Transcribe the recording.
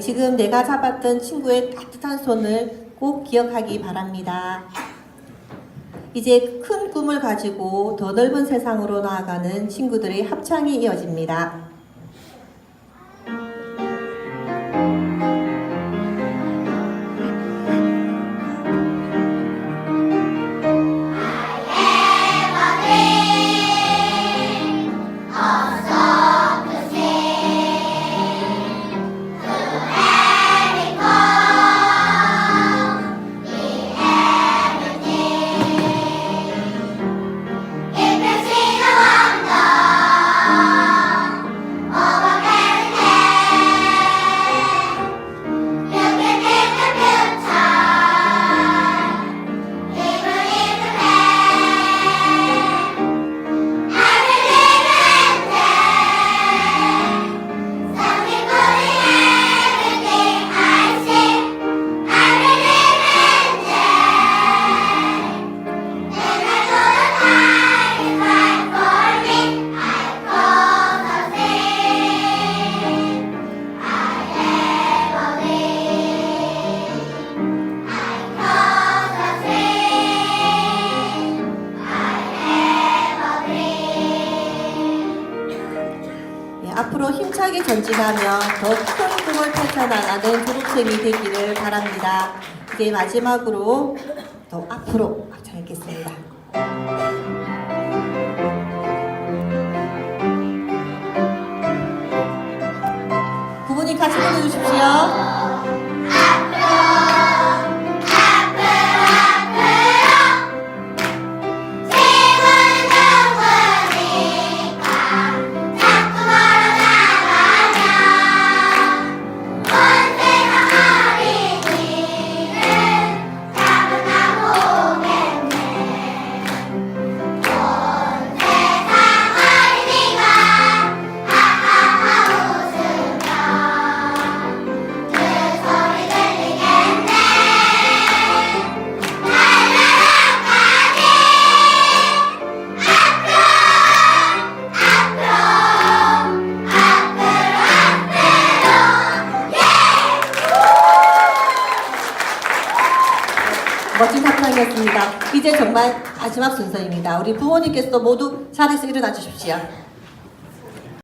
지금 내가 잡았던 친구의 따뜻한 손을 꼭 기억하기 바랍니다. 이제 큰 꿈을 가지고 더 넓은 세상으로 나아가는 친구들의 합창이 이어집니다. 앞으로 힘차게 전진하며 더큰 꿈을 펼쳐나가는 졸업생이 되기를 바랍니다. 이제 마지막으로 더 앞으로 합창하겠습니다. 부모님 같이 불러주십시오. 멋진 합창이었습니다. 이제 정말 마지막 순서입니다. 우리 부모님께서도 모두 자리에서 일어나 주십시오.